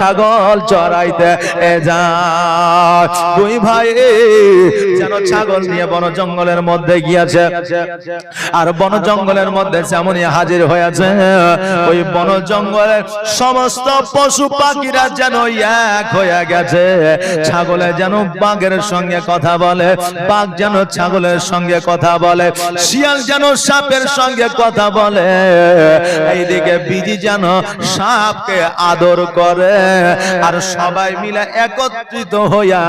ছাগল চড়াইতে দুই ভাই যেন ছাগল নিয়ে বন জঙ্গলের মধ্যে গিয়েছে। আর বন জঙ্গলের মধ্যে যেমনই হাজির হয়েছে, ওই বন জঙ্গলের সমস্ত পশু পাখিরা যেন এক হয়ে গেছে। ছাগলে যেন বাঘের সঙ্গে কথা বলে, বাঘ যেন ছাগলের সঙ্গে কথা বলে, শিয়াল যেন সাপের সঙ্গে কথা বলে। এইদিকে বিজি যেন সাপকে আদর করে। আর সবাই মিলে একত্রিত হইয়া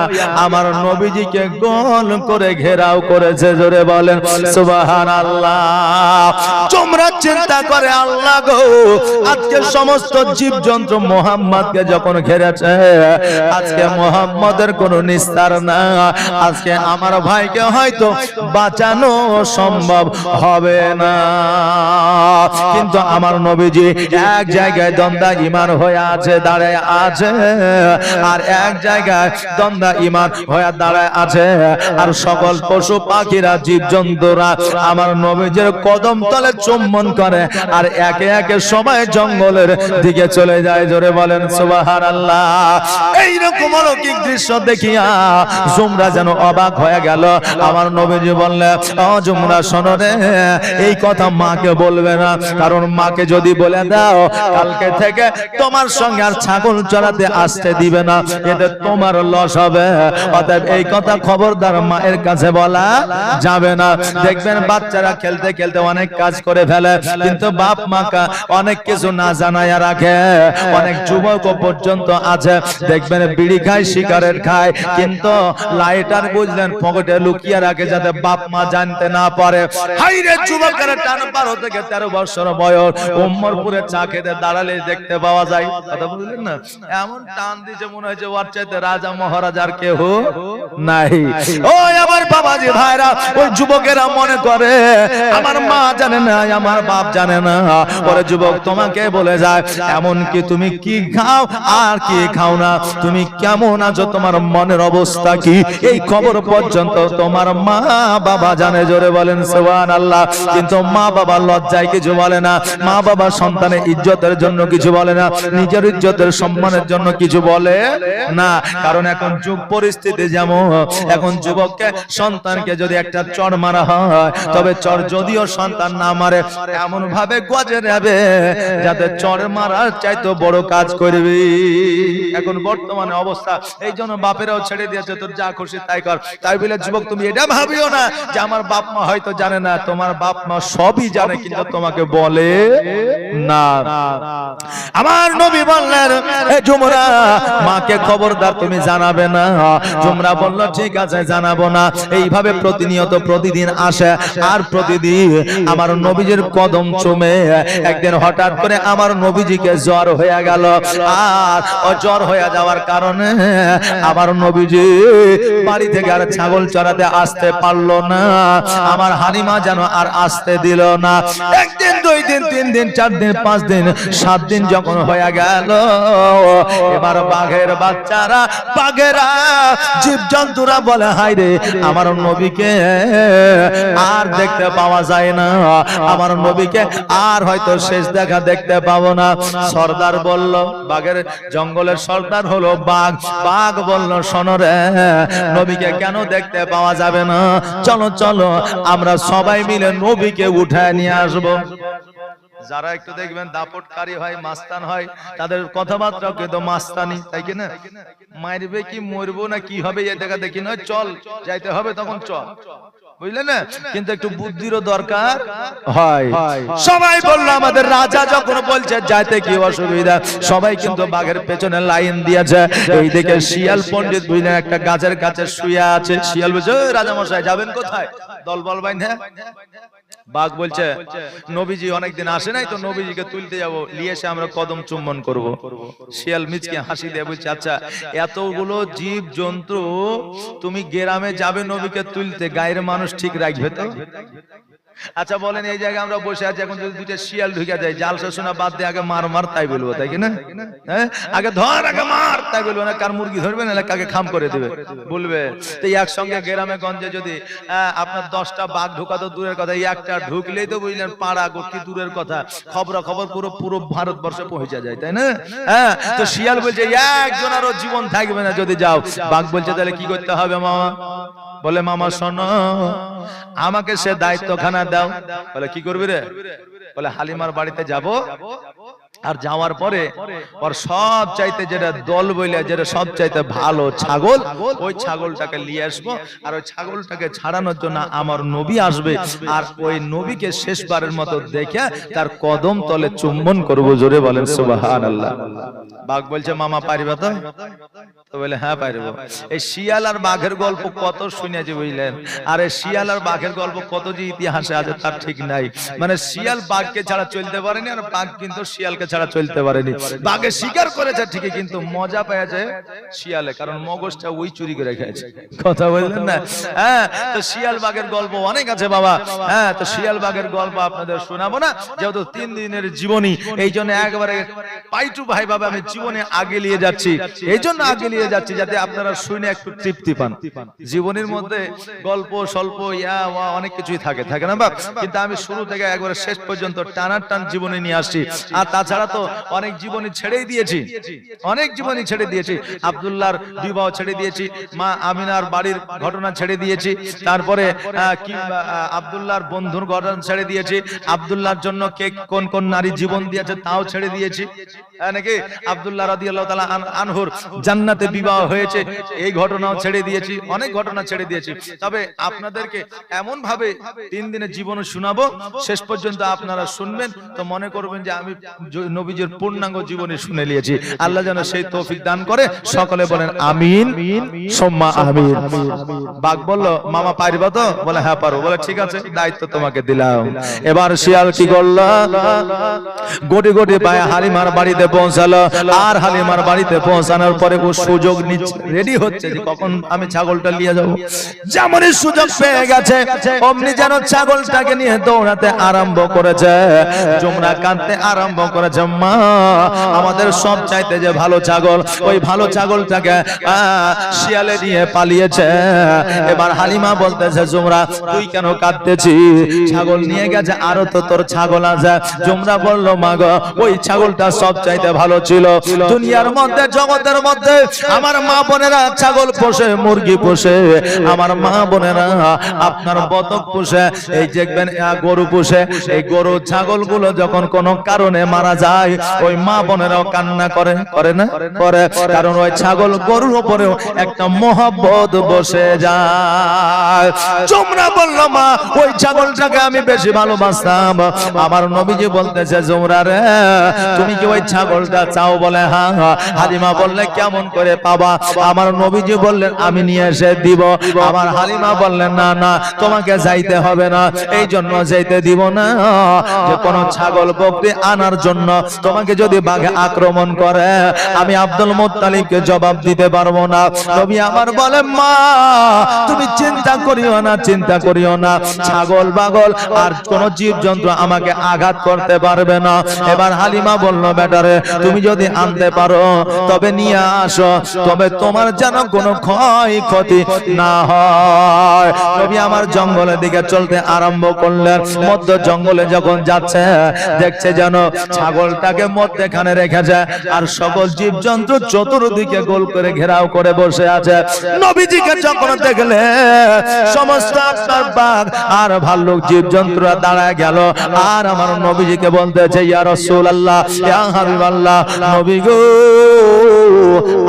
আমার নবীজিকে গোল করে ঘেরাও করেছে, জোরে বলেন সুবাহান আল্লাহ তোমরা চিন্তা করে, আল্লাহ গো, আজকে সমস্ত জীবজন্তু মোহাম্মদকে যখন ঘেরেছে, আজকে মোহাম্মদের কোনো নিস্তার না, আজকে আমার ভাইকে হয়তো বাঁচানো সম্ভব হবে না। কিন্তু আমার নবীজি এক জায়গায় দ্বন্দ্বা ইমান হয়ে আছে, দাঁড়ায় আছে। আর এক জায়গায় দ্বন্দ্বা ইমান হয়ে দাঁড়ায় আছে। আর সকল পশু পাখিরা, জীবজন্তুরা আমার নবীজির কদম তলে চুম্বন করে আর একে একে সবাই জঙ্গলের দিকে চলে যায়। জোরে বলেন সুবাহান আল্লাহ এইরকম অলৌকিক দৃশ্য দেখিয়া জুমরা যেন অবাক হয়ে গেল। আমার নবীজি বললে, ও জুমরা শোনো রে, এই কথা মাকে বলবে না। কারণ মাকে যদি বলে দাও, কালকে থেকে তোমার সঙ্গে আর ছাগল চড়াতে আসতে দিবে না, এতে তোমার লস হবে। অতএব এই কথা খবরদার মায়ের কাছে বলা যাবে না। দেখবেন বাচ্চারা খেলতে খেলতে অনেক কাজ করে ফেলে, কিন্তু বাপ মাকা অনেক কিছু না জানাইয়া রাখে। অনেক যুবক পর্যন্ত আছে, দেখবেন বিড়ি খায়, সিগারেট খায়, কিন্তু লাইটার বুঝলেন পকেটে লুকিয়ে রাখে যাতে বাপ মা জানতে না পারে। হাইরে যুবকেরা টান বারো থেকে তেরো বছর বয়স, উম্মরপুরে চা খেতে দাঁড়ালে দেখতে পাওয়া যায়। কথা বুঝলেন না? এমন টান দিছে মনে হয়েছে ওর চাইতে রাজা মহারাজার কেহ নাই। ওই আমার বাবাজি ভাইরা, ওই যুবকেরা মনে করে, আমার মা জানে না, আমার বাপ জানে না। ওরে যুবক তোমাকে বলে যায়, এমন কি তুমি কি খাও আর কি খাও না? তুমি কেমন আছো? তোমার মনের অবস্থা কি? এই খবর পর্যন্ত তোমার মা বাবা জানে, জোরে বলেন সুবহান আল্লাহ কিন্তু মা বাবা লজ্জায় কিছু বলে না। মা বাবা সন্তানের ইজ্জতের জন্য কিছু বলে না। নিজের ইজ্জতের সম্মানের জন্য কিছু বলে? না, কারণ এখন যুগ পরিস্থিতি যেমন, এখন যুবককে, সন্তানকে যদি একটা চড় মারা হয়, তবে চড় যদিও সন্তান না মারে এমন ভাবে গজে নেবে যাতে চড় মারার চাইতো বড় কাজ করবি। এখন বর্তমানে অবস্থা, এই জন্য বাপেরাও ছেড়ে দিয়েছে, তোর যা খুশি তাই কর। তাই বলে, যুবক, তুমি এটা ভাবিও না যে আমার বাপ মা হয়তো জানে না, তোমার বাপ মা সবই জানে, কিন্তু তোমাকে বলে না। আমার নবী বললেন মাকে খবরদার তুমি জানাবে না। জুমরা বলল, ঠিক আছে, জানাব না। এইভাবে প্রতিনিয়ত প্রতিদিন আসে। আর প্রতিদিন আমার নবীজির কদম চুমে একদিন হঠাৎ করে আমার নবীজিকে জ্বর হয়ে গেল। আর জ্বর হয়ে যাওয়ার কারণে আমার নবীজি বাড়ি থেকে আর ছাগল চড়াতে আসতে পারল না। আমার হানিমা যেন আর আসতে দিল না। একদিন, দুই দিন, তিন দিন, চার দিন, পাঁচ দিন, সাত দিন যখন হয়ে গেল এবার বাঘের বাচ্চারা, বাঘেরা, জীবজন্তুরা বলে হাই রে, আমার নবীকে আর দেখতে পাওয়া যায় না। আমার নবীকে আর হয়তো শেষ দেখা দেখতে পাবো না। সর্দার বলল, বাঘের জঙ্গলের সর্দার হলো বাঘ। বাঘ বলল, শোনো রে, নবীকে কেন দেখতে পাওয়া যাবে না? চলো চলো, আমরা সবাই মিলে নবীকে উঠায় নিয়ে আসব। যারা একটু দেখবেন দাপটকারী হয়, মাস্তান হয়, তাদের কথাবার্তা কিন্তু মাস্তানি, তাই কি না? মারবে কি মরবো না কি হবে এ দেখা দেখি নয়, চল, যাইতে হবে তখন চল। বুঝলে না? কিন্তু একটু বুদ্ধিরও দরকার হয়। সবাই বলল, আমাদের রাজা যখন বলছে যাইতে কি অসুবিধা? সবাই কিন্তু বাঘের পেছনে লাইন দিয়েছে। এই দিকে শিয়াল পণ্ডিত বুঝলেন, একটা গাছের কাছে শুয়ে আছে। শিয়াল বলছে রাজা মশাই যাবেন কোথায়? দলবল বাইন বাঘ বলছে নবীজি অনেকদিন আসে নাই তো নবীজিকে তুলতে যাব নিয়ে এসে আমরা কদম চুম্বন করব। শিয়াল মিচকে হাসি দিয়ে বলছে আচ্ছা এতগুলো জীব জন্তু তুমি গ্রামে যাবে নবীকে তুলতে গায়ের মানুষ ঠিক রাখবে তো? আচ্ছা বলেন, এই জায়গায় আমরা বসে আছি, এখন যদি দুইটা শিয়াল ঢুকে যায় জাল শোনা বাদ দিয়ে আগে মার মার, তাই বলব, তাই কি না? হ্যাঁ? আগে ধর, আগে মার, তাই বলব না, কার মুরগি ধরবে না কাকে খাম করে দেবে, বলবে। তো একসঙ্গে গ্রামে, গঞ্জে যদি আপনার দশটা বাঘ ঢোকা তো দূরের কথা একটা ঢুকলেই তো বুঝলেন পাড়া কি দূরের কথা। খবর খবর পুরো পুরো ভারতবর্ষে পৌঁছে যায়, তাই না? হ্যাঁ? তো শিয়াল বলছে, একজন আরও জীবন থাকবে না যদি যাও। বাঘ বলছে, তাহলে কি করতে হবে, মামা? বলে মামা শোনো আমাকে সে দায়িত্বখানা দাও। বলে কি করবি রে? বলে হালিমার বাড়িতে যাব। আর যাওয়ার পরে ওর সব চাইতে যেটা দল বইলে, যেটা সব চাইতে ভালো ছাগল, ওই ছাগলটাকে নিয়ে আসব। আর ওই ছাগলটাকে ছাড়ানোর জন্য আমার নবী আসবে। আর ওই নবীকে শেষবারের মতো দেখে তার কদম তলে চুম্বন করব, জোরে বলেন সুবাহান আল্লাহ বাঘ বলছে, মামা, পারিবা তো? তো বলে হ্যাঁ পারব। এই শিয়াল আর বাঘের গল্প কত শুনেছি বুঝলেন? আর এই শিয়াল আর বাঘের গল্প কত যে ইতিহাসে আছে তার ঠিক নাই। মানে শিয়াল বাঘকে ছাড়া চলতে পারেনি, আর বাঘ কিন্তু শিয়ালকে ছাড়া চলতে পারেনি। বাঘে শিকার করেছে ঠিকই কিন্তু মজা পেয়েছে শিয়ালে কারণ মগজটা ওই চুরি করে খেয়েছে। কথা বললেন না? হ্যাঁ তো শিয়াল বাঘের গল্প অনেক আছে বাবা। হ্যাঁ তো শিয়াল বাঘের গল্প আপনাদের শোনাবো না যেহেতু তিন দিনের জীবনী এই জন্য একবারে পাইটু ভাই বাবা আমি জীবনে আগে নিয়ে যাচ্ছি। এই জন্য আগে নিয়ে যাচ্ছি যাতে আপনারা শুনে একটু তৃপ্তি পান। জীবনের মধ্যে গল্প স্বল্প ইয়া ওয়া অনেক কিছুই থাকে থাকে না বাপ? কিন্তু আমি শুরু থেকে একবারে শেষ পর্যন্ত টানার টান জীবনে নিয়ে আসছি। আর তাছাড়া তো অনেক জীবনী ছেড়েই দিয়েছি। অনেক জীবনী ছেড়ে দিয়েছি। আব্দুল্লাহর বিবাহ ছেড়ে দিয়েছি। মা আমিনার বাড়ির ঘটনা ছেড়ে দিয়েছি। তারপরে আব্দুল্লাহর বন্ধুর ঘটনা ছেড়ে দিয়েছি। আব্দুল্লাহর জন্য কে কোন কোন নারী জীবন দিয়েছে তাও ছেড়ে দিয়েছি। হ্যাঁ নাকি? আব্দুল্লাহ রাদিয়াল্লাহু তাআলা আনহুর জান্নাতে বিবাহ হয়েছে। এই ঘটনাও ছেড়ে দিয়েছি। অনেক ঘটনা ছেড়ে দিয়েছি। তবে আপনাদেরকে এমন ভাবে তিন দিনের জীবন শোনাবো। শেষ পর্যন্ত আপনারা শুনবেন। তো মনে করবেন যে আমি নবীজির পূর্ণাঙ্গ জীবনে শুনে নিয়েছি। আল্লাহ যেন সেই তৌফিক দান করে, সকলে বলেন আমিন, সোম্মা আমিন। বাঘ বলল, মামা পারবা তো? বলে হ্যাঁ পারব। বলে, ঠিক আছে, দায়িত্ব তোমাকে দিলাম। এবার শিয়াল কি করল? গোটি গোটি পায়ে হালিমার বাড়িতে পৌঁছালো। আর হালিমার বাড়িতে পৌঁছানোর পরে ও সুযোগ নিচ্ছে রেডি হচ্ছে যে কখন আমি ছাগলটা নিয়ে যাব। যেমনই সুযোগ পেয়ে গেছে, অমনি যেন ছাগলটাকে নিয়ে দৌড়াতে আরম্ভ করেছে। জুমরা কাঁদতে আরম্ভ করেছে। মা আমাদের সব চাইতে যে ভালো ছাগল, ওই ভালো ছাগলটাকে শিয়ালে নিয়ে পালিয়েছে। এবার হালিমা বলতেছে, জুমরা, তুই কেন কাঁদতেছি ছাগল নিয়ে গেছে, আরও তো তোর ছাগল আছে। জুমরা বলল মা গো ওই ছাগলটা সব চাইতে ভালো ছিল। দুনিয়ার মধ্যে, জগতের মধ্যে আমার মা বোনেরা ছাগল পোষে, মুরগি পোষে। আমার মা বোনেরা আপনার বতক পোষে, এই দেখবেন গরু পোষে। এই গরু ছাগলগুলো যখন কোন কারণে মারা যায়, ওই মা বোনেরাও কান্না করে করে না? করে, কারণ ওই ছাগল গরুর উপরেও একটা মহব্বত বসে যায়। তোমরা বলল, মা, ওই ছাগলটাকে আমি বেশি ভালোবাসতাম। আমার নবীজি বলতেছে জোমরা রে, তুমি কি ওই ছাগলটা চাও বলে? হ্যাঁ। হালিমা বললে, কেমন করে পাবা? আমার নবীজি বললেন, আমি নিয়ে এসে দিব। আমার হালিমা বললেন, না না, তোমাকে যাইতে হবে না, এই জন্য যাইতে দিব না। যে কোন ছাগল বকরি আনার জন্য তোমাকে যদি বাঘে আক্রমণ করে, আমি আব্দুল মুত্তালিবকে জবাব দিতে পারব না। নবী আমার বলে, মা, তুমি চিন্তা করিও না, চিন্তা করিও না। ছাগল বাগল আর কোন জীব জন্তু আমাকে আঘাত করতে পারবে না। এবার হালিমা বলল বেটারে তুমি যদি আনতে পারো, তবে নিয়ে আসো। তবে তোমার যেন কোনো ক্ষয় ক্ষতি না হয়। নবী আমার জঙ্গলের দিকে চলতে আরম্ভ করলেন। মধ্য জঙ্গলে যখন যাচ্ছে, দেখছে যেন ছাগলটাকে মধ্যেখানে রেখেছে আর সকল জীব জন্তু চতুর্দিকে গোল করে ঘেরাও করে বসে আছে। নবীজিকে যখন দেখলে সমস্ত আপনার বাঘ আর ভাল্লুক জীব জন্তুরা দাঁড়ায় গেল। আর আমার নবীজিকে বলতেছে ইয়া রাসূলুল্লাহ, ইয়া হাবিবাল্লাহ, নবী গো।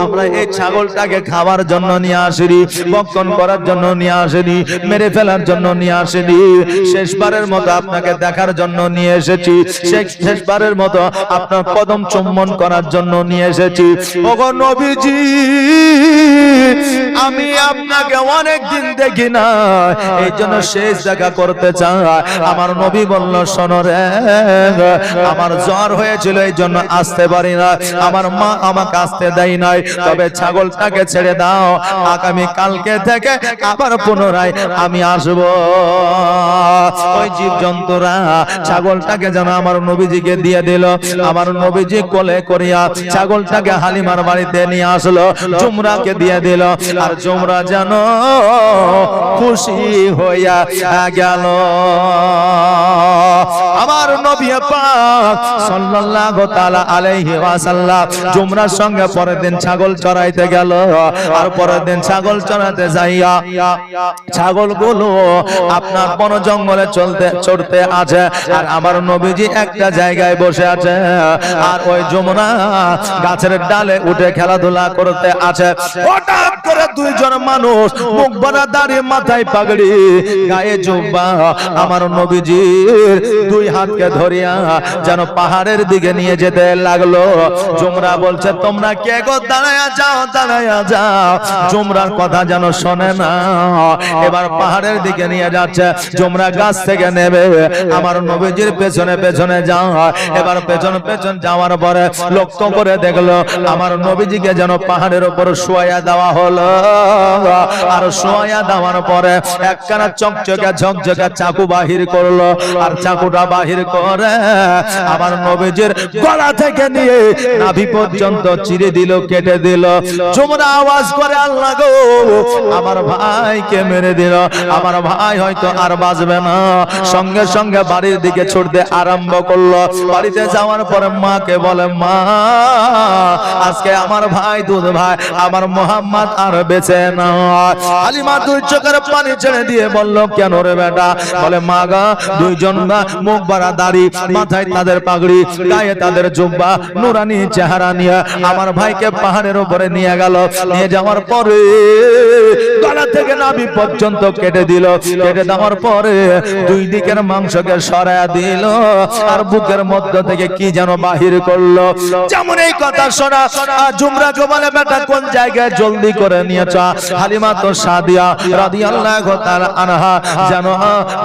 আমরা এই ছাগলটাকে খাবার জন্য নিয়ে আসিনি, বক্ষণ করার জন্য নিয়ে আসিনি, মেরে ফেলার জন্য নিয়ে আসিনি। শেষবারের মতো আপনাকে দেখার জন্য নিয়ে এসেছি, শেষ- শেষবারের মতো আপনার পদম চুম্বন করার জন্য নিয়ে এসেছি। ওগো নবীজি আমি আপনাকে অনেক দিন দেখি না এই জন্য শেষ দেখা করতে চাই। আমার নবী বলল, শোনো রে, আমার জ্বর হয়েছিল, এই জন্য আসতে পারি না। আমার মা আমাকে আসতে দেয় নাই। তবে ছাগলটাকে ছেড়ে দাও। আগামী কালকে থেকে আবার পুনরায় আমি আসব। ওই জীব জন্তুরা ছাগলটাকে যেন আমার নবীজিকে দিয়ে দিল। আমার নবীজি কোলে করিয়া ছাগলটাকে হালিমার বাড়িতে নিয়ে আসলো। জুমরাকে দিয়ে দিল, আর জুমরা যেন খুশি হইয়া গেল। আমার নবী পাক সাল্লাল্লাহু তাআলা আলাইহি ওয়াসাল্লাম জুমরার সঙ্গে পরের দিন ছাগল চড়াইতে গেল, আর পরের দিন ছাগল চড়াতে যাইয়া ছাগলগুলো আপনার বন জঙ্গলে চলতে, চড়তে আছে, আর আমার নবীজি একটা জায়গায় বসে আছে, আর ওই যমুনা গাছের ডালে উঠে খেলাধুলা করতে আছে। হঠাৎ করে দুইজন মানুষ মুখ বানা দাঁড়িয়ে মাথায় পাগড়ি, গায়ে জুব্বা, আমার নবীজির দুই হাতকে ধরিয়া যেন পাহাড়ের দিকে নিয়ে যেতে লাগল। জুমরা বলছে, তোমরা কে গো? দাঁড়ায়া যাও দাঁড়ায়া যাও। জুমরার কথা যেন শোনে না। এবার পাহাড়ের দিকে নিয়ে যাচ্ছে। জুমরা গাছ থেকে নেবে। আমার নবীজির পেছনে পেছনে যাও এবার পেছন পেছন যাওয়ার পরে লক্ষ্য করে দেখল, আমার নবীজিকে যেন পাহাড়ের উপর শোয়া দেওয়া হলো। আর শোয়া দেওয়ার পরে একখানা চকচকে ঝকঝকে চাকু বাহির করল। আর চাকুটা বাহির করে আমার নবীজির গলা থেকে নিয়ে নাভি পর্যন্ত চিরে দিল, কেটে দিল। আওয়াজ করে আল্লাহ গো, আমার ভাইকে মেরে দিল। আমার ভাই হয়তো আর বাঁচবে না। সঙ্গে সঙ্গে বাড়ির দিকে ছুটতে আরম্ভ করল। বাড়িতে যাওয়ার পরে মাকে বলে, মা, আজকে আমার ভাই, দুধ ভাই, আমার মোহাম্মদ আর বেঁচে না আলিমা দুই চোখের পানি ছেড়ে দিয়ে বলল, কেন রে বেটা? বলে মাগা দুইজন মুখ বাড়া দাড়ি, মাথায় তাদের পাগড়ি, গায়ে তাদের জুব্বা, নুরানি চেহারা নিয়ে আমার ভাইকে পাহাড়ের উপরে নিয়ে গেল। নিয়ে যাওয়ার পরে গলা থেকে নাভি পর্যন্ত কেটে দিল। কেটে দেওয়ার পরে দুই দিকের মাংসকে সরায়া দিল। আর বুকের মধ্য থেকে কি যেন বাহির করল। যেমন এই কথা শোনা জুমরা বলে বেটা কোন জায়গায় জলদি করে নিয়েছ? হালিমা তো সাদিয়া রাদিয়াল্লাহু তাআলা আনহা যেন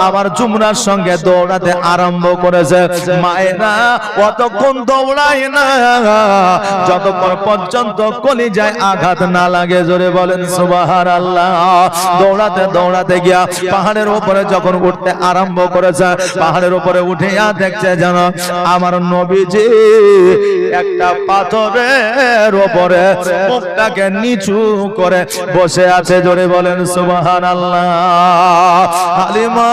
আমার জুমরার সঙ্গে দৌড়াতে আরম্ভ করেছে। মায়েরা, অতক্ষণ দৌড়ায় না। যতক্ষণ পর্যন্ত কলিজায় আঘাত না লাগে, জোরে বলেন সুবাহার আল্লাহ দৌড়াতে দৌড়াতে গিয়া পাহাড়ের উপরে যখন উঠতে আরম্ভ করেছে, পাহাড়ের উপরে উঠে দেখছে যেন আমার নবীজি একটা পাথরের উপরে মুখটাকে নিচু করে বসে আছে। জোরে বলেন সুবাহান আল্লাহ হালিমা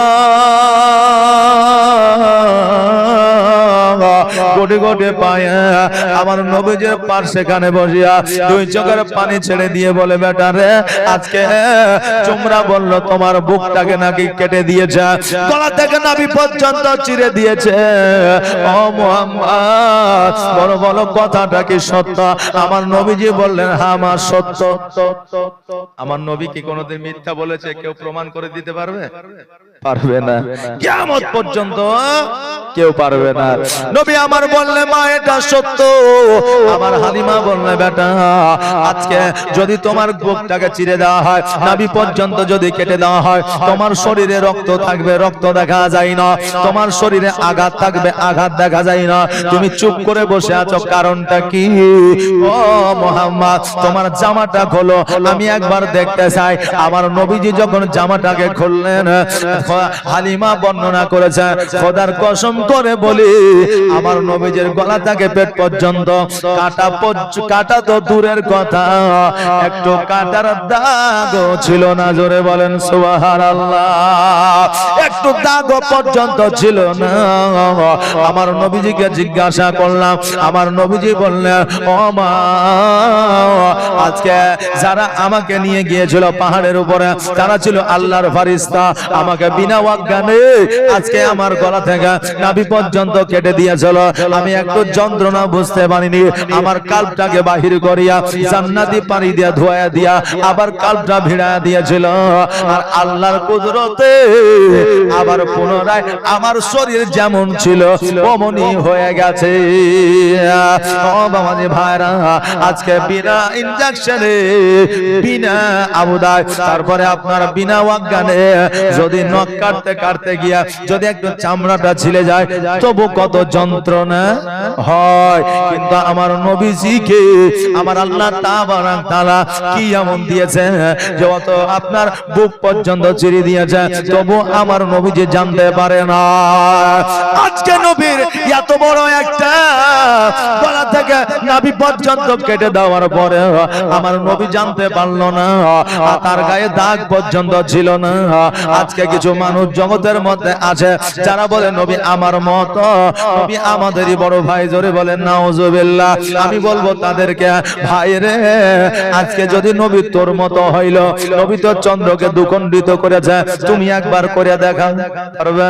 গোটে গোটে পায়ে আমার নবীজের পার সেখানে বসিয়া দুই চোখের পানি ছেড়ে দিয়ে বলে, বেটা রে, আজকে তোমরা বলল তোমার বুকটাকে নাকি কেটে দিয়েছে। গলা থেকে নাভি পর্যন্ত চিরে দিয়েছে। ও মোহাম্মদ, বড় বড় কথাটা কি সত্য? আমার নবীজি বললেন হ্যাঁ আমার সত্য। আমার নবী কি কোনোদিন মিথ্যা বলেছে? কেউ প্রমাণ করে দিতে পারবে? পারবে না। কিয়ামত পর্যন্ত কেউ পারবে না। নবী আমার বললে মা এটা সত্য। আমার হালিমা বললে বেটা আজকে যদি তোমার বুকটাকে চিরে দেওয়া হয় নাভি পর্যন্ত যদি কেটে দেওয়া হয় তোমার শরীরে রক্ত থাকবে রক্ত দেখা যায় না। তোমার শরীরে আঘাত থাকবে আঘাত দেখা যায় না। তুমি চুপ করে বসে আছো কারণটা কি? ও মোহাম্মদ তোমার জামাটা খোলো। আমি একবার দেখতে চাই। আমার নবীজি যখন জামাটাকে খুললেন হালিমা বর্ণনা করেছে, খোদার কসম করে বলি, আমার নবীজের গলা থেকে পেট পর্যন্ত কাটা কাটা তো দূরের কথা, একটু কাটার দাগ ছিল না, জোরে বলেন সুবাহার একটু দাগ পর্যন্ত ছিল না। আমার নবীজিকে জিজ্ঞাসা করলাম, আমার নবীজি বললেন, ও মা, আজকে যারা আমাকে নিয়ে গিয়েছিল পাহাড়ের উপরে, তারা ছিল আল্লাহর ফারিস্তা আমাকে বিনা অজ্ঞানে আজকে আমার গলা থেকে নাভি পর্যন্ত কেটে দিয়েছিল। আমি একটু যন্ত্রণা বুঝতে পারিনি। আমার কাল্পটাকে বাহির করিয়া জান্নাতি পানি দিয়া ধোয়া দিয়া আবার কাল্পটা ভিড়া দিয়েছিল। আর আল্লাহর কুদরতে আবার পুনরায় আমার শরীর যেমন ছিল অমনি হয়ে গেছে। ও বাবাজি ভাইরা আজকে বিনা ইনজেকশন বিনা আবুদায়। তারপরে আপনার বিনা অজ্ঞানে যদি নখ কাটতে কাটতে গিয়া যদি একটু চামড়াটা ছিলে যায় তবু কত যন্ত্রণা হয়। কিন্তু আমার নবীজিকে আমার আল্লাহ তাবারাক তাআলা কি এমন দিয়েছে যে অত আপনার বুক পর্যন্ত চিরি দিয়েছে তবু আমার নবীজি জানতে পারে না। আজকে নবীর এত বড় একটা গলা থেকে নাভি পর্যন্ত কেটে দেওয়ার পরে আমার নবী জানতে পারল না আর তার গায়ে দাগ পর্যন্ত ছিল না। আজকে কিছু মানুষ জগতের মধ্যে আছে, যারা বলে, নবী আমার মত, নবী আমাদেরই বড় ভাই জোরে বলেন, নাউজুবিল্লাহ আমি বলব তাদেরকে, ভাই রে, আজকে যদি নবী তোর মতো হইল, নবী তো চন্দ্রকে দুখণ্ডিত করেছে, তুমি একবার করে দেখা পারবে?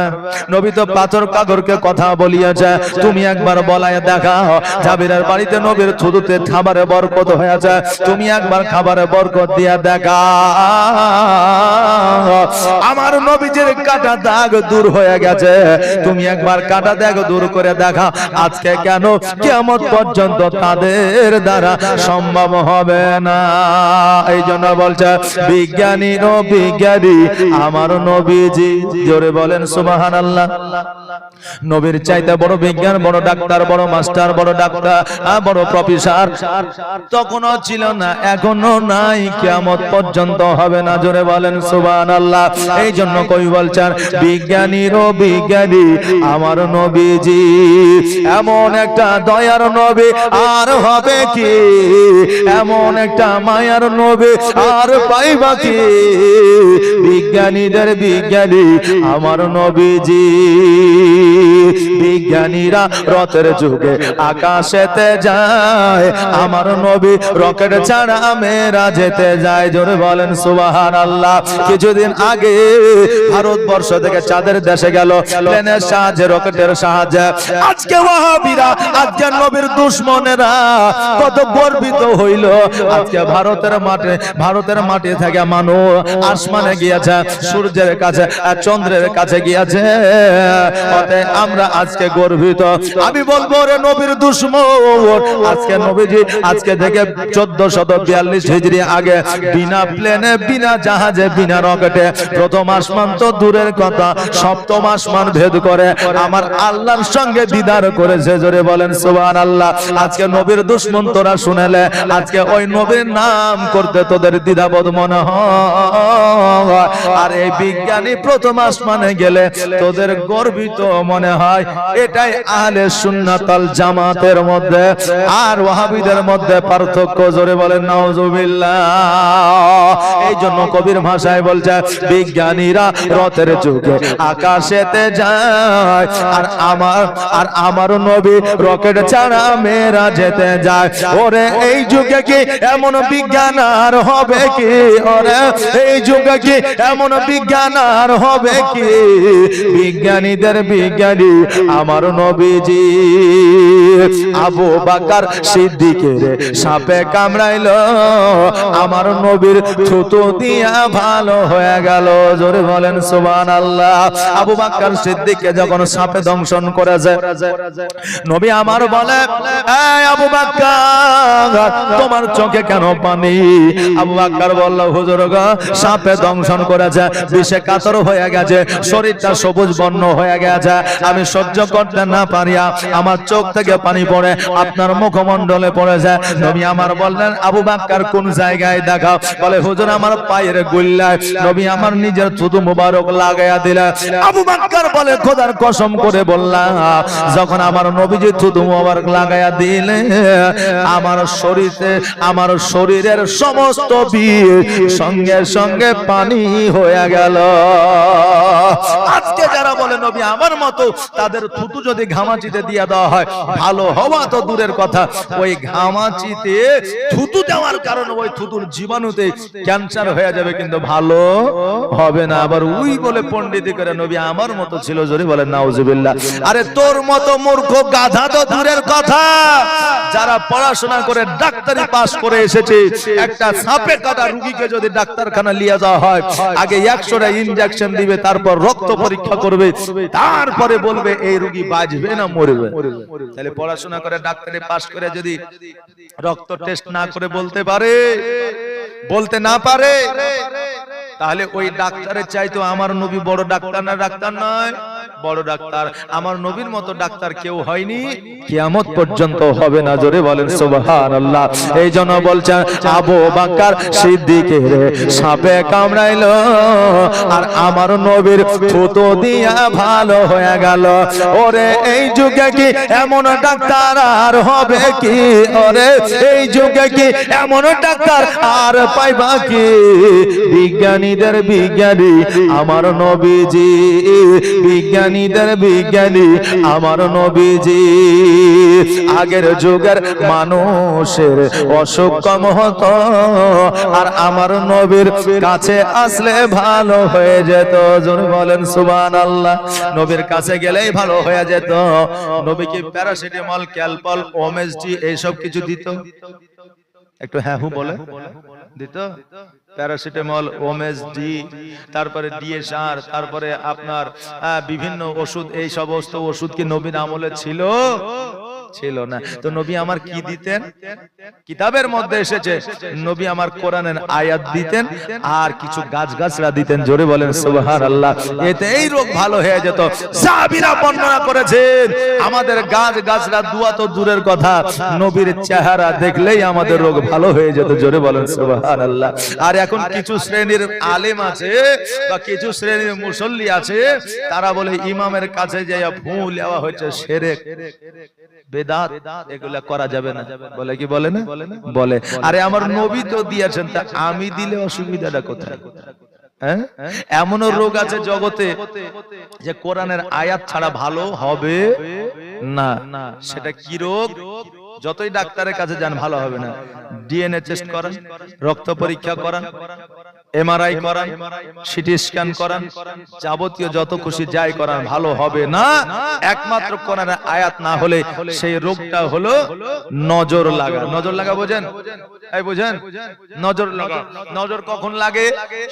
নবী তো পাথর কাগরকে কথা বলিয়েছে, তুমি একবার বলায় দেখা জাবিরের বাড়িতে নবীর থুতুতে খাবারে বরকত হয়েছে, তুমি একবার খাবারে বরকত দিয়া দেখা আমার নবীজির কাটা দাগ দূর হয়ে গেছে। তুমি একবার কাটা দাগ দূর করে দেখা। আজকে কেন? কেমন পর্যন্ত তাদের দ্বারা সম্ভব হবে না। এই জন্য বলছে, বিজ্ঞানী ও বিজ্ঞানী আমার নবীজি, জোরে বলেন সুবাহান আল্লাহ নবীর চাইতে বড় বিজ্ঞান, বড় ডাক্তার, বড় মাস্টার, বড় ডাক্তার বড় প্রফেসর তখনও ছিল না এখনও নাই। কিয়ামত পর্যন্ত হবে না, জোরে বলেন সুবান আল্লাহ এই জন্য কই বলছেন বিজ্ঞানীর বিজ্ঞানী, আমার নবীজি। এমন একটা দয়ার নবী আর হবে কি? এমন একটা মায়ার নবী আর পাইবা কি? বিজ্ঞানীদের বিজ্ঞানী, আমার নবীজি। বিজ্ঞানীরা রথের যুগে আকাশেতে যায়, আমার নবী রকেট ছাড়া মেয়েরা যেতে যায়। জোরে বলেন সুবাহান আল্লাহ কিছুদিন আগে ভারতবর্ষ থেকে চাঁদের দেশে গেল। প্লেনের সাহায্যে, রকেটের সাহায্যে। আজকে ওয়াহাবিরা, আজকে নবীর দুশ্মনেরা কত গর্বিত হইল। আজকে ভারতের মাঠে ভারতের মাঠে থেকে মানুষ আসমানে গিয়েছে, সূর্যের কাছে চন্দ্রের কাছে গিয়েছে। অতএব আমরা আজকে গর্বিত। আমি বলব রে নবীর দুশ্মন, আজকে নবীজি, আজকে থেকে চোদ্দ শত বিয়াল্লিশ হিজড়ি আগে, বিনা প্লেনে, বিনা জাহাজে, বিনা রকেটে প্রথম আসমান তো দূরের কথা। সপ্তম আসমান ভেদ করে আমার আল্লাহর সঙ্গে দিদার করেছে। জোরে বলেন সুবহান আল্লাহ আজকে নবীর দুশ্মন তোরা শুনেলে, আজকে ওই নবীর নাম করতে তোদের দ্বিধাবোধ মনে হয়। আর এই বিজ্ঞানী প্রথম আসমানে গেলে তোদের গর্বিত মনে হয়। এটাই আহলে সুন্নাতাল জামাতের মধ্যে আর ওয়াহাবিদের মধ্যে পার্থক্য। জোরে বলেন, নাউজুবিল্লাহ। এই জন্য কবির ভাষায় বলছে, বিজ্ঞানীরা রথের যুগে আকাশেতে যায়। আর আমার আর আমার নবী রকেট ছাড়া মেয়েরা যেতে যায়। ওরে, এই যুগে কি এমন বিজ্ঞান আর হবে কি? ওরে, এই যুগে কি এমন বিজ্ঞান আর হবে কি? বিজ্ঞানীদের বিজ্ঞানী আমার নবীজি। আবু বাকার সিদ্দিকের সাপে কামড়াইল। আমার নবীর থুতু দিয়া ভালো হয়ে গেল। জোরে বলেন আমার তোমার চোখে কেন পানি? আবু বাক্কার বলল, হুজুর সাপে দংশন বিষে কাতর হয়ে গেছে, শরীরটা সবুজ বর্ণ হয়ে গেছে, আমি সহ্য করতে না পারিয়া আমার চোখ থেকে পানি পড়ে, আপনার মুখমণ্ডলে পড়েছে। নবী আমার বললেন, আবু বাক্কার কোন জায়গায় দেখাও? বলে, হুজুর, আমার পায়ের গুল্লায়। নবী আমার নিজের থুতু মুবারক লাগাইয়া দিলে। আবু বাক্কার বলে, খোদার কসম করে বললাম, যখন আমার নবীজি থুতু মুবারক লাগাইয়া দিলে, আমার শরীরে, আমার শরীরের সমস্ত বীর সঙ্গে সঙ্গে পানি হয়ে গেল। আজকে যারা বলে, নবী আমার মতো, তাদের থুতু যদি ঘামাচিতে দিয়ে দেওয়া হয়, ভালো হওয়া তো দূরের কথা। ওই ঘামাচিতে থুতু দেওয়ার কারণে ওই থুতুর জীবাণুতে ক্যান্সার হয়ে যাবে, কিন্তু ভালো হবে না। আবার উই বলে পণ্ডিতি করে নবী আমার মতো ছিল জোরে বলেন নাউজুবিল্লাহ আরে তোর মতো মূর্খ গাধা তো দূরের কথা। যারা পড়াশোনা করে ডাক্তারি পাস করে এসেছে একটা সাপে কাটা রুগীকে যদি ডাক্তারখানা নিয়ে যাওয়া হয় আগে একশোটা ইনজেকশন দিবে তারপর রক্ত পরীক্ষা করবে তারপরে বলবে এই রুগী বাঁচবে না মরবে। তাহলে পড়াশোনা করে ডাক্তারি পাশ করে যদি রক্ত টেস্ট না করে বলতে পারে বলতে না পারে তাহলে ওই ডাক্তারের চাইতো আমার নবী বড় ডাক্তার না ডাক্তার নয়? বড় ডাক্তার। আমার নবীর মতো ডাক্তার কেউ হয়নি। কিয়ামত পর্যন্ত হবে না, জোরে বলেন সুবহানাল্লাহ। এই জন্য বলছেন, আবু বাক্কার সিদ্দিকের সাপে কামড়াইলো, আর আমার নবীর থুতো দিয়া ভালো হয়ে গেল। ওরে, এই যুগে কি এমন ডাক্তার আর হবে কি? ওরে, এই যুগে কি এমন ডাক্তার আর পাইবা কি? বিজ্ঞানীদের বিজ্ঞানী, আমার নবীজি বিজ্ঞানীদের বিজ্ঞানী, আমার নবীজি। আগের যুগের মানুষের অসুখ কম হতো, আর আমার নবীর কাছে আসলে ভালো হয়ে যেত। জন বলেন সুবান আল্লাহ নবীর কাছে গেলেই ভালো হয়ে যেত। নবীকে প্যারাসিটামল, ক্যালপল ওমেসডি এইসব কিছু দিত। একটু হ্যাঁ হু বলে। দিত? প্যারাসিটামল ওমেস ডি তারপরে ডিএসআর তারপরে আপনার বিভিন্ন ওষুধ, এই সমস্ত ওষুধ কি নবীন আমলে ছিল? ছিল না। তো নবী আমার কি দিতেন? কিতাবের মধ্যে এসেছে নবী আমার কোরআনের আয়াত দিতেন আর কিছু গাছ গাছরা দিতেন। জোরে বলেন সুবহান আল্লাহ এতে এই রোগ ভালো হয়ে যেত। সাহাবীরা বর্ণনা করেছেন আমাদের গাছ গাছরা দুয়া তো দূরের কথা নবীর চেহারা দেখলেই আমাদের রোগ ভালো হয়ে যেত। জোরে বলেন সুবহান আল্লাহ আর এখন কিছু শ্রেণির আলেম আছে বা কিছু শ্রেণির মুসল্লি আছে তারা বলে ইমামের কাছে যাইয়া ফু নেওয়া হয়েছে সেরেক। বেদাত এগুলা করা যাবে না। বলে কি বলে না? বলে। আরে আমার নবী তো দিয়েছেন তা আমি দিলে অসুবিধাটা কোথায়? হ্যাঁ? এমনও রোগ আছে জগতে যে কোরআনের আয়াত ছাড়া ভালো হবে না। সেটা কি রোগ? যতই ডাক্তারের কাছে যান ভালো হবে না। ডিএনএ টেস্ট করান রক্ত পরীক্ষা করান। এমআরআই করান সিটি স্ক্যান করান, যাবতীয় যত খুশি যাই করান, ভালো হবে না। একমাত্র কোরআনের আয়াত না হলে সেই রোগটা হলো নজর লাগা। নজর লাগা বোঝেন? এই বোঝেন? নজর লাগা। নজর কখন লাগে?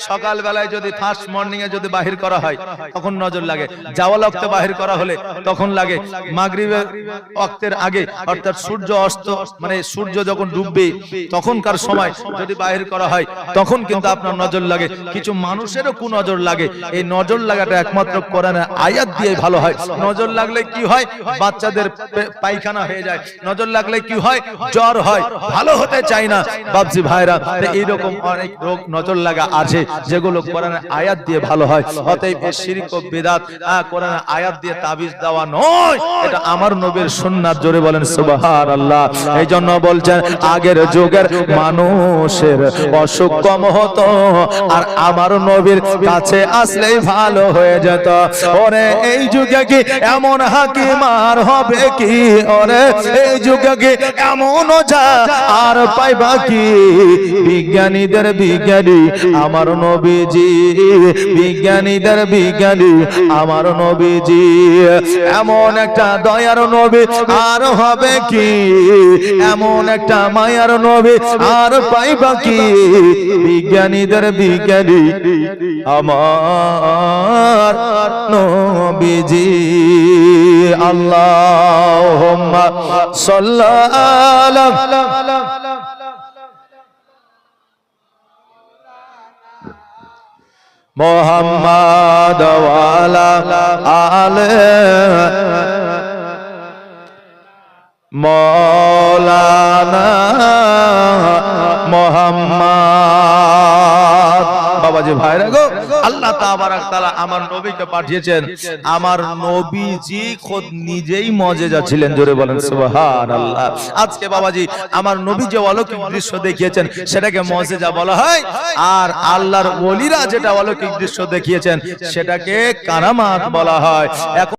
সকাল বেলায় যদি ফার্স্ট মর্নিং এ যদি বাহির করা হয়, তখন নজর লাগে। যাওয়া বাহির করা হলে তখন লাগে। মাগরিবের ওয়াক্তের আগে, অর্থাৎ সূর্য অস্ত মানে সূর্য যখন ডুববে, তখনকার সময় যদি বাহির করা হয়, তখন কিন্তু আপনার নজর লাগে কিছু মানুষেরও কু নজর লাগে। এই নজর লাগাটা একমাত্র কোরআনের আয়াত দিয়ে ভালো হয়। নজর লাগলে কি হয়? বাচ্চাদের পায়খানা হয়ে যায়। নজর লাগলে কি হয়? জ্বর হয়। ভালো হতে চায় না। বাবজি ভাইরা এইরকম অনেক রোগ নজর লাগা আছে যেগুলো কোরআনের আয়াত দিয়ে ভালো হয়। অতএব এই শিরক ও বিদআত আহ, কোরআনের আয়াত দিয়ে তাবিজ দেওয়া নয়। এটা আমার নবীর সুন্নাত জোরে বলেন সুবহানাল্লাহ। এই জন্য বলছেন আগের যুগের মানুষের অসুখ কম হতো। আর আমার নবীর কাছে আসলেই ভালো হয়ে যেত। ওরে, এই যুগে কি এমন হাকিম আর হবে কি? ওরে, এই যুগে কি এমন যা আর পাইবা কি? বিজ্ঞানীদের বিজ্ঞানী আমার নবীজি, বিজ্ঞানীদের বিজ্ঞানী আমার নবীজি। এমন একটা দয়ার নবী আর হবে কি? এমন একটা মায়ার নবী আর পাইবা কি? বিজ্ঞানীদের বিজ্ঞানী আমার নবীজি। আল্লাহুম্মা সাল্লাল্লাহু মোহাম্মদ ওয়ালা আলে মৌলানা মোহাম্মদ বাবাজি ভাইরা গো আল্লাহ তাবারাক তাআলা আমার নবীকে পাঠিয়েছেন। আমার নবীজি খোদ নিজেই মজেজা ছিলেন জোরে বলেন সুবহানাল্লাহ। আজকে বাবাজি আমার নবী যে অলৌকিক দৃশ্য দেখিয়েছেন সেটাকে মজেজা বলা হয়। আর আল্লাহর ওলিরা যেটা অলৌকিক দৃশ্য দেখিয়েছেন সেটাকে কারামাত বলা হয়। এখন